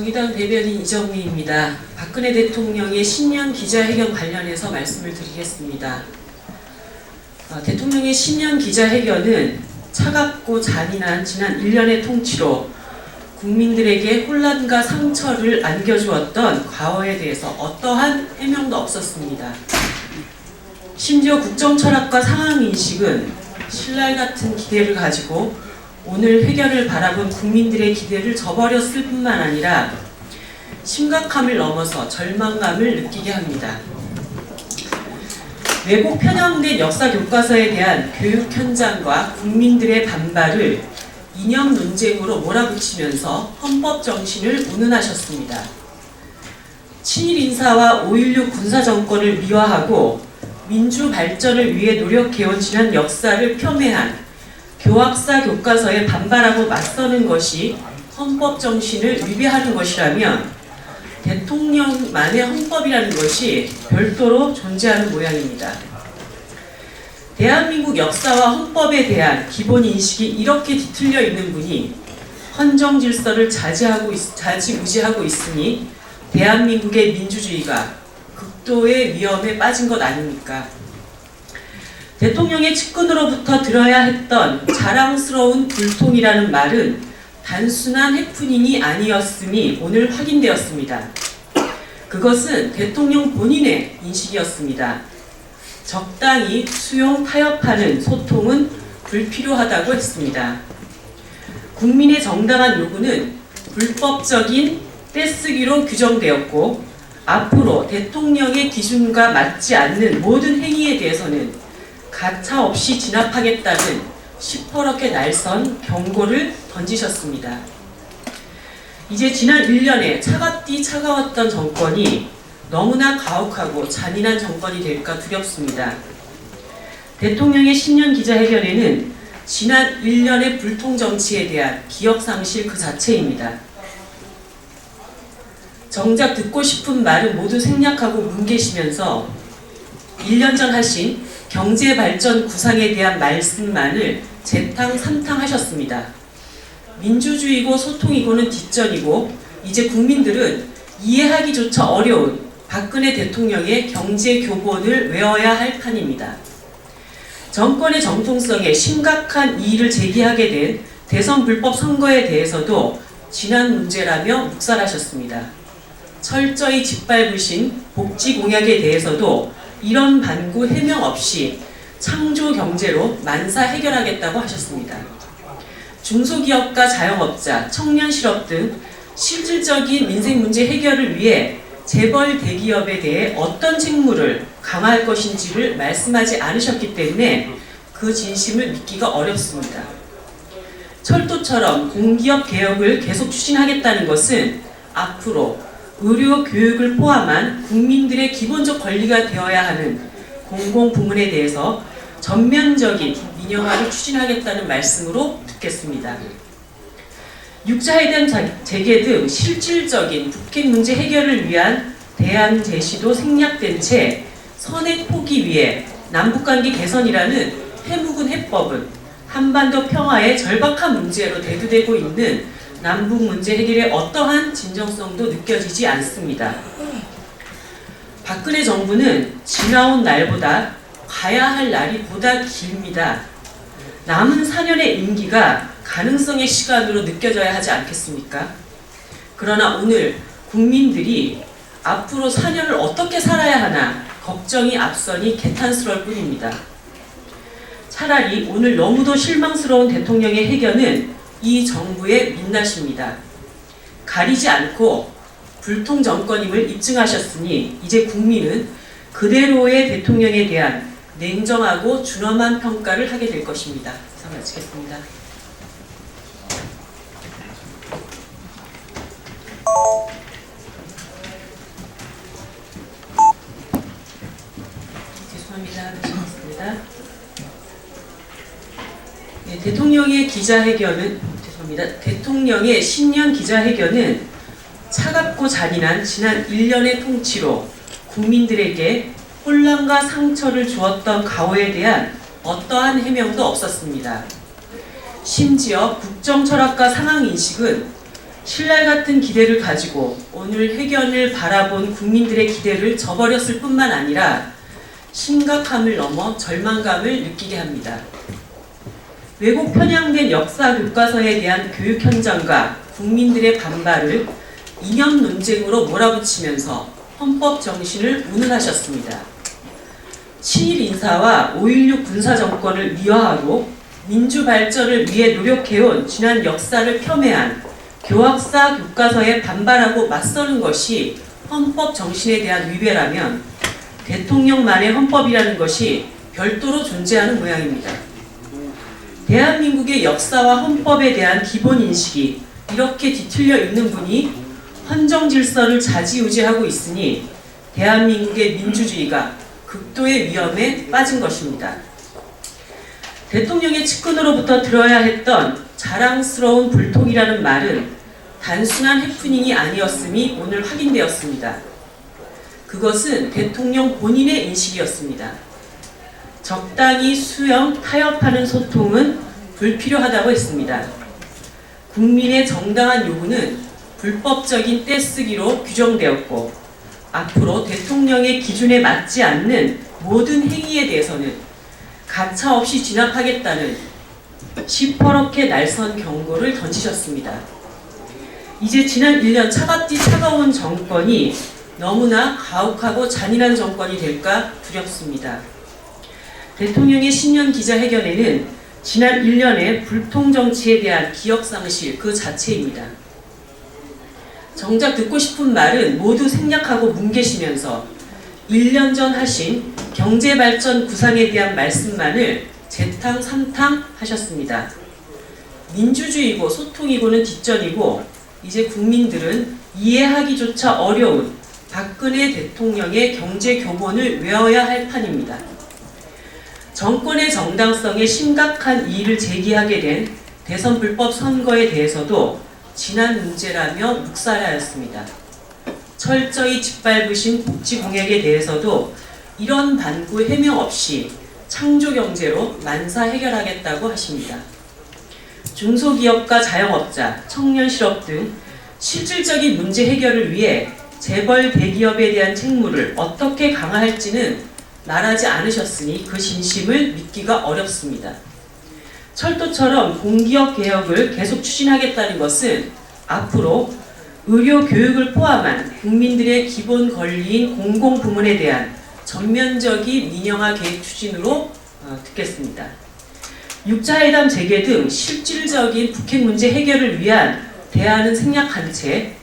정의당 대변인 이정미입니다. 박근혜 대통령의 신년 기자회견 관련해서 말씀을 드리겠습니다. 어, 대통령의 신년 기자회견은 차갑고 잔인한 지난 1년의 통치로 국민들에게 혼란과 상처를 안겨주었던 과거에 대해서 어떠한 해명도 없었습니다. 심지어 국정 철학과 상황 인식은 신랄 같은 기대를 가지고 오늘 회견을 바라본 국민들의 기대를 저버렸을 뿐만 아니라 심각함을 넘어서 절망감을 느끼게 합니다. 외국 편향된 역사 교과서에 대한 교육 현장과 국민들의 반발을 이념 논쟁으로 몰아붙이면서 헌법 정신을 운운하셨습니다. 친일 인사와 5.16 군사 정권을 미화하고 민주 발전을 위해 노력해온 지난 역사를 폄훼한 교학사 교과서에 반발하고 맞서는 것이 헌법 정신을 위배하는 것이라면 대통령만의 헌법이라는 것이 별도로 존재하는 모양입니다. 대한민국 역사와 헌법에 대한 기본 인식이 이렇게 뒤틀려 있는 분이 헌정 질서를 자지하고 있, 자지우지하고 있으니 대한민국의 민주주의가 극도의 위험에 빠진 것 아닙니까? 대통령의 측근으로부터 들어야 했던 자랑스러운 불통이라는 말은 단순한 해프닝이 아니었음이 오늘 확인되었습니다. 그것은 대통령 본인의 인식이었습니다. 적당히 수용 타협하는 소통은 불필요하다고 했습니다. 국민의 정당한 요구는 불법적인 떼쓰기로 규정되었고 앞으로 대통령의 기준과 맞지 않는 모든 행위에 대해서는 가차 없이 진압하겠다는 시퍼렇게 날선 경고를 던지셨습니다. 이제 지난 1년에 차갑디 차가웠던 정권이 너무나 가혹하고 잔인한 정권이 될까 두렵습니다. 대통령의 신년 기자회견에는 지난 1년의 불통 정치에 대한 기억 상실 그 자체입니다. 정작 듣고 싶은 말은 모두 생략하고 뭉개시면서 1년 전 하신 경제 발전 구상에 대한 말씀만을 재탕 삼탕 하셨습니다. 민주주의고 소통이고는 뒷전이고 이제 국민들은 이해하기조차 어려운 박근혜 대통령의 경제 교본을 외워야 할 판입니다. 정권의 정통성에 심각한 이의를 제기하게 된 대선 불법 선거에 대해서도 지난 문제라며 묵살하셨습니다. 철저히 짓밟으신 복지 공약에 대해서도 이런 반구 해명 없이 창조 경제로 만사 해결하겠다고 하셨습니다. 중소기업과 자영업자, 청년 실업 등 실질적인 민생 문제 해결을 위해 재벌 대기업에 대해 어떤 책무를 강화할 것인지를 말씀하지 않으셨기 때문에 그 진심을 믿기가 어렵습니다. 철도처럼 공기업 개혁을 계속 추진하겠다는 것은 앞으로 의료 교육을 포함한 국민들의 기본적 권리가 되어야 하는 공공 부문에 대해서 전면적인 민영화를 추진하겠다는 말씀으로 듣겠습니다. 육자회담 재개 등 실질적인 북핵 문제 해결을 위한 대안 제시도 생략된 채 선핵 포기 위해 남북관계 개선이라는 해묵은 해법은 한반도 평화의 절박한 문제로 대두되고 있는 남북 문제 해결에 어떠한 진정성도 느껴지지 않습니다. 박근혜 정부는 지나온 날보다 가야 할 날이 보다 깁니다. 남은 4년의 임기가 가능성의 시간으로 느껴져야 하지 않겠습니까? 그러나 오늘 국민들이 앞으로 4년을 어떻게 살아야 하나 걱정이 앞서니 개탄스러울 뿐입니다. 차라리 오늘 너무도 실망스러운 대통령의 해견은 이 정부의 민낯입니다. 가리지 않고 불통 정권임을 입증하셨으니 이제 국민은 그대로의 대통령에 대한 냉정하고 준엄한 평가를 하게 될 것입니다. 이상 마치겠습니다. 죄송합니다. 죄송합니다. 네, 대통령의 기자회견은. 대통령의 신년 기자회견은 차갑고 잔인한 지난 1년의 통치로 국민들에게 혼란과 상처를 주었던 가오에 대한 어떠한 해명도 없었습니다. 심지어 국정 철학과 상황 인식은 신랄 같은 기대를 가지고 오늘 회견을 바라본 국민들의 기대를 저버렸을 뿐만 아니라 심각함을 넘어 절망감을 느끼게 합니다. 왜곡 편향된 역사 교과서에 대한 교육 현장과 국민들의 반발을 이념 논쟁으로 몰아붙이면서 헌법 정신을 운운하셨습니다. 친일 인사와 5.16 군사 정권을 미화하고 민주 발전을 위해 노력해온 지난 역사를 폄훼한 교학사 교과서에 반발하고 맞서는 것이 헌법 정신에 대한 위배라면 대통령만의 헌법이라는 것이 별도로 존재하는 모양입니다. 대한민국의 역사와 헌법에 대한 기본 인식이 이렇게 뒤틀려 있는 분이 헌정 질서를 좌지우지하고 있으니 대한민국의 민주주의가 극도의 위험에 빠진 것입니다. 대통령의 측근으로부터 들어야 했던 자랑스러운 불통이라는 말은 단순한 해프닝이 아니었음이 오늘 확인되었습니다. 그것은 대통령 본인의 인식이었습니다. 적당히 수용, 타협하는 소통은 불필요하다고 했습니다. 국민의 정당한 요구는 불법적인 떼쓰기로 규정되었고 앞으로 대통령의 기준에 맞지 않는 모든 행위에 대해서는 가차 없이 진압하겠다는 시퍼렇게 날선 경고를 던지셨습니다. 이제 지난 1년 차갑디 차가운 정권이 너무나 가혹하고 잔인한 정권이 될까 두렵습니다. 대통령의 신년 기자회견에는 지난 1년의 불통 정치에 대한 기억 상실 그 자체입니다. 정작 듣고 싶은 말은 모두 생략하고 뭉개시면서 1년 전 하신 경제발전 구상에 대한 말씀만을 재탕 삼탕 하셨습니다. 민주주의고 소통이고는 뒷전이고 이제 국민들은 이해하기조차 어려운 박근혜 대통령의 경제 교본을 외워야 할 판입니다. 정권의 정당성에 심각한 이의를 제기하게 된 대선 불법 선거에 대해서도 지난 문제라며 묵살하였습니다. 철저히 짓밟으신 복지 공약에 대해서도 이런 반구 해명 없이 창조 경제로 만사 해결하겠다고 하십니다. 중소기업과 자영업자, 청년 실업 등 실질적인 문제 해결을 위해 재벌 대기업에 대한 책무를 어떻게 강화할지는 말하지 않으셨으니 그 진심을 믿기가 어렵습니다. 철도처럼 공기업 개혁을 계속 추진하겠다는 것은 앞으로 의료 교육을 포함한 국민들의 기본 권리인 공공 부문에 대한 전면적인 민영화 계획 추진으로 어, 듣겠습니다. 6차 회담 재개 등 실질적인 북핵 문제 해결을 위한 대안은 생략한 채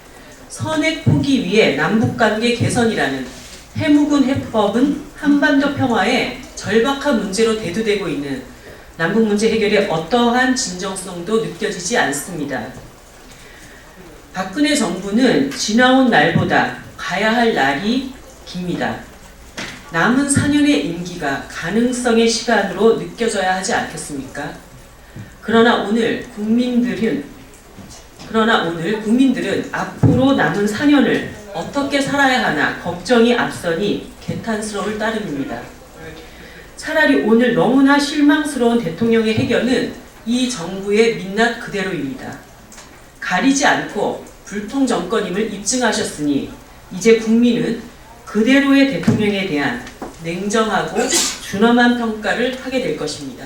선핵 포기 위해 남북 관계 개선이라는 해묵은 해법은 한반도 평화의 절박한 문제로 대두되고 있는 남북 문제 해결에 어떠한 진정성도 느껴지지 않습니다. 박근혜 정부는 지나온 날보다 가야 할 날이 깁니다. 남은 4년의 임기가 가능성의 시간으로 느껴져야 하지 않겠습니까? 그러나 오늘 국민들은 그러나 오늘 국민들은 앞으로 남은 4년을 어떻게 살아야 하나 걱정이 앞서니 개탄스러울 따름입니다. 차라리 오늘 너무나 실망스러운 대통령의 해결은 이 정부의 민낯 그대로입니다. 가리지 않고 불통 정권임을 입증하셨으니 이제 국민은 그대로의 대통령에 대한 냉정하고 준엄한 평가를 하게 될 것입니다.